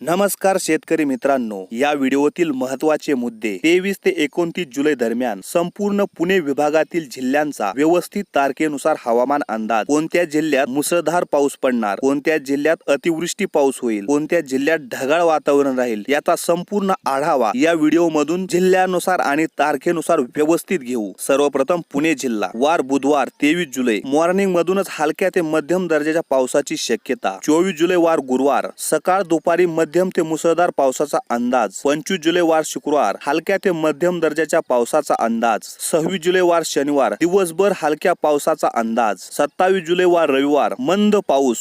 नमस्कार शेतकरी मित्रांनो या व्हिडिओतील महत्त्वाचे मुद्दे. तेवीस ते एकोणतीस जुलै दरम्यान संपूर्ण पुणे विभागातील जिल्ह्यांचा व्यवस्थित तारखेनुसार हवामान अंदाज. कोणत्या जिल्ह्यात मुसळधार पाऊस पडणार? कोणत्या जिल्ह्यात अतिवृष्टी पाऊस होईल? कोणत्या जिल्ह्यात ढगाळ वातावरण राहील? याचा संपूर्ण आढावा या व्हिडिओ मधून जिल्ह्यानुसार आणि तारखेनुसार व्यवस्थित घेऊ. सर्वप्रथम पुणे जिल्हा. वार बुधवार तेवीस जुलै. मॉर्निंग मधूनच हलक्या ते मध्यम दर्जाच्या पावसाची शक्यता. चोवीस जुलै वार गुरुवार. सकाळ दुपारी मध्यम ते मुसळधार पावसाचा अंदाज. पंचवीस जुलै वार शुक्रवार हलक्या ते मध्यम दर्जाच्या पावसाचा अंदाज. सव्वीस जुलै वार शनिवार दिवसभर हलक्या पावसाचा अंदाज. सत्तावीस जुलै वार रविवार मंद पाऊस.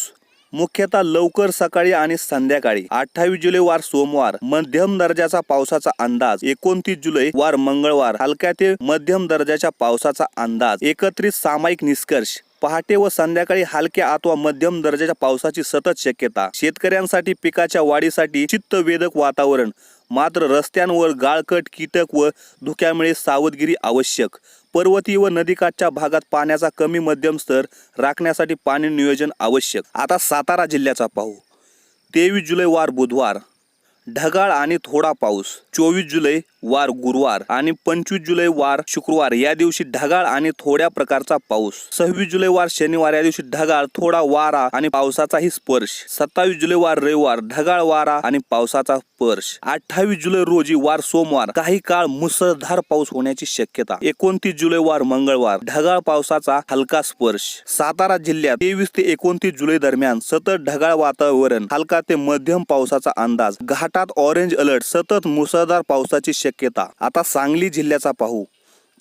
मुख्यतः लवकर सकाळी आणि संध्याकाळी. अठ्ठावीस जुलै वार सोमवार मध्यम दर्जाचा पावसाचा अंदाज. एकोणतीस जुलै वार मंगळवार हलक्या ते मध्यम दर्जाच्या पावसाचा अंदाज. एकत्रित सामायिक निष्कर्ष. पहाटे व संध्याकाळी हलक्या अथवा मध्यम दर्जाच्या पावसाची सतत शक्यता. शेतकऱ्यांसाठी पिकाच्या वाढीसाठी चित्तवेधक वातावरण. मात्र रस्त्यांवर गाळकट कीटक व धुक्यामुळे सावधगिरी आवश्यक. पर्वतीय व नदीकाठच्या भागात पाण्याचा कमी मध्यम स्तर राखण्यासाठी पाणी नियोजन आवश्यक. आता सातारा जिल्ह्याचा पाहू. तेवीस जुलै वार बुधवार. ढगाळ आणि थोडा पाऊस. चोवीस जुलै वार गुरुवार आणि पंचवीस जुलै वार शुक्रवार या दिवशी ढगाळ आणि थोड्या प्रकारचा पाऊस. सव्वीस जुलै वार शनिवार या दिवशी ढगाळ थोडा वारा आणि पावसाचाही स्पर्श. सत्तावीस जुलै वार रविवार ढगाळ वारा आणि पावसाचा स्पर्श. अठ्ठावीस जुलै रोजी वार सोमवार काही काळ मुसळधार पाऊस होण्याची शक्यता. एकोणतीस जुलै वार मंगळवार ढगाळ पावसाचा हलका स्पर्श. सातारा जिल्ह्यात तेवीस ते एकोणतीस जुलै दरम्यान सतत ढगाळ वातावरण हलका ते मध्यम पावसाचा अंदाज. घाटात ऑरेंज अलर्ट सतत मुसळधार पावसाची शक्यता. आता सांगली जिल्ह्याचा पाहू.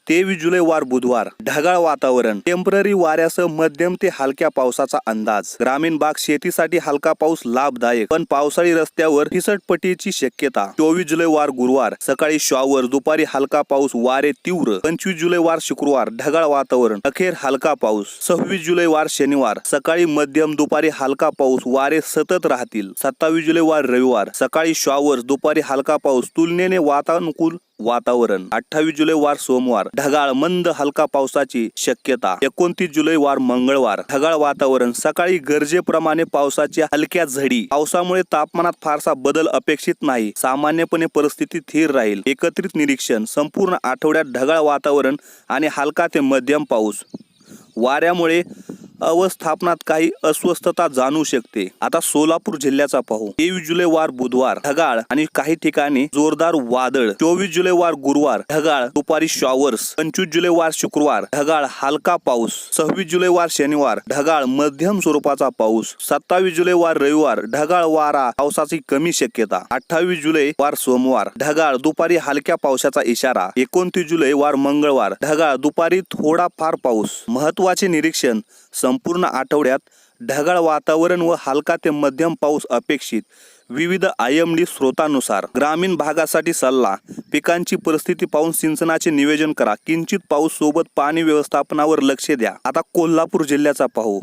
तेवीस जुलै वार बुधवार ढगाळ वातावरण. टेंपररी वाऱ्यासह मध्यम ते हलक्या पावसाचा अंदाज. ग्रामीण भाग शेतीसाठी हलका पाऊस लाभदायक पण पावसाळी रस्त्यावर हिसटपटीची शक्यता. चोवीस जुलै वार गुरुवार सकाळी शॉवर दुपारी हलका पाऊस वारे तीव्र. पंचवीस जुलै वार शुक्रवार ढगाळ वातावरण. अखेर हलका पाऊस. सव्वीस जुलै वार शनिवार सकाळी मध्यम दुपारी हलका पाऊस वारे सतत राहतील. सत्तावीस जुलै वार रविवार सकाळी शॉवर दुपारी हलका पाऊस. तुलनेने वातानुकूल वातावरण. अठ्ठावीस जुलै वार सोमवार. ढगाळ मंद हलका पावसाची शक्यता. एकोणतीस जुलै वार मंगळवार. ढगाळ वातावरण. सकाळी गरजेप्रमाणे पावसाच्या हलक्या झडी. पावसामुळे तापमानात फारसा बदल अपेक्षित नाही. सामान्यपणे परिस्थिती स्थिर राहील. एकत्रित निरीक्षण. संपूर्ण आठवड्यात ढगाळ वातावरण आणि हलका ते मध्यम पाऊस. वाऱ्यामुळे अवस्थापनात काही अस्वस्थता जाणू शकते. आता सोलापूर जिल्ह्याचा पाहू. तेवीस जुलै वार बुधवार ढगाळ आणि काही ठिकाणी जोरदार वादळ. चोवीस जुलै वार गुरुवार ढगाळ. दुपारी शॉवर्स पंचवीस जुलै वार शुक्रवार ढगाळ. हलका पाऊस. सव्वीस जुलै वार शनिवार ढगाळ. मध्यम स्वरूपाचा पाऊस. सत्तावीस जुलै वार रविवार ढगाळ वारा. पावसाची कमी शक्यता. अठ्ठावीस जुलै वार सोमवार ढगाळ. दुपारी हलक्या पावसाचा इशारा. एकोणतीस जुलै वार मंगळवार ढगाळ. दुपारी थोडा फार पाऊस. महत्त्वाचे निरीक्षण संपूर्ण आठवड्यात ढगाळ वातावरण व हलका ते मध्यम पाऊस अपेक्षित. विविध आय एम डी स्रोतानुसार ग्रामीण भागासाठी सल्ला पिकांची परिस्थिती पाहून सिंचनाचे नियोजन करा. किंचित पाऊस सोबत पाणी व्यवस्थापनावर लक्ष द्या. आता कोल्हापूर जिल्ह्याचा पाहू.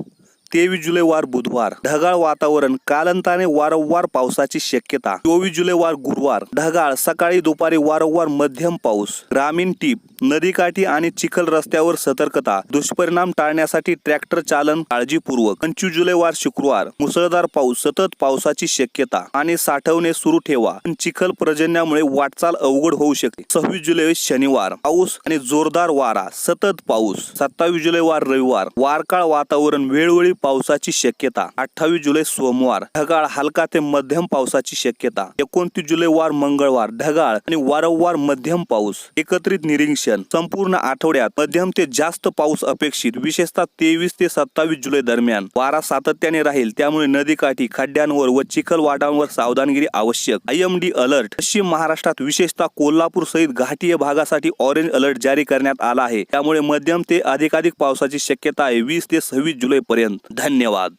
तेवीस जुलै वार बुधवार ढगाळ वातावरण कालंताने वारंवार पावसाची शक्यता. चोवीस जुलै वार गुरुवार ढगाळ सकाळी दुपारी वारंवार मध्यम पाऊस. ग्रामीण टीप नदीकाठी आणि चिखल रस्त्यावर सतर्कता दुष्परिणाम टाळण्यासाठी ट्रॅक्टर चालन काळजीपूर्वक. पंचवीस जुलै वार शुक्रवार मुसळधार पाऊस सतत पावसाची शक्यता. आणि साठवणे सुरू ठेवा. पण चिखल पर्जन्यामुळे वाटचाल अवघड होऊ शकते. सव्वीस जुलै शनिवार पाऊस आणि जोरदार वारा सतत पाऊस. सत्तावीस जुलै वार रविवार. वारकाळ वातावरण वेळोवेळी पावसाची शक्यता. अठ्ठावीस जुलै सोमवार ढगाळ हलका ते मध्यम पावसाची शक्यता. एकोणतीस जुलै वार मंगळवार ढगाळ आणि वारंवार मध्यम पाऊस. एकत्रित निरीक्षण संपूर्ण आठवड्यात मध्यम ते जास्त पाऊस अपेक्षित विशेषतः तेवीस ते सत्तावीस जुलै दरम्यान. वारा सातत्याने राहील त्यामुळे नदीकाठी खड्ड्यांवर व चिखल वाटांवर सावधानगिरी आवश्यक. आय एम डी अलर्ट पश्चिम महाराष्ट्रात विशेषतः कोल्हापूर सहित घाटीय भागासाठी ऑरेंज अलर्ट जारी करण्यात आला आहे. त्यामुळे मध्यम ते अधिकाधिक पावसाची शक्यता आहे वीस ते सव्वीस जुलै पर्यंत धन्यवाद.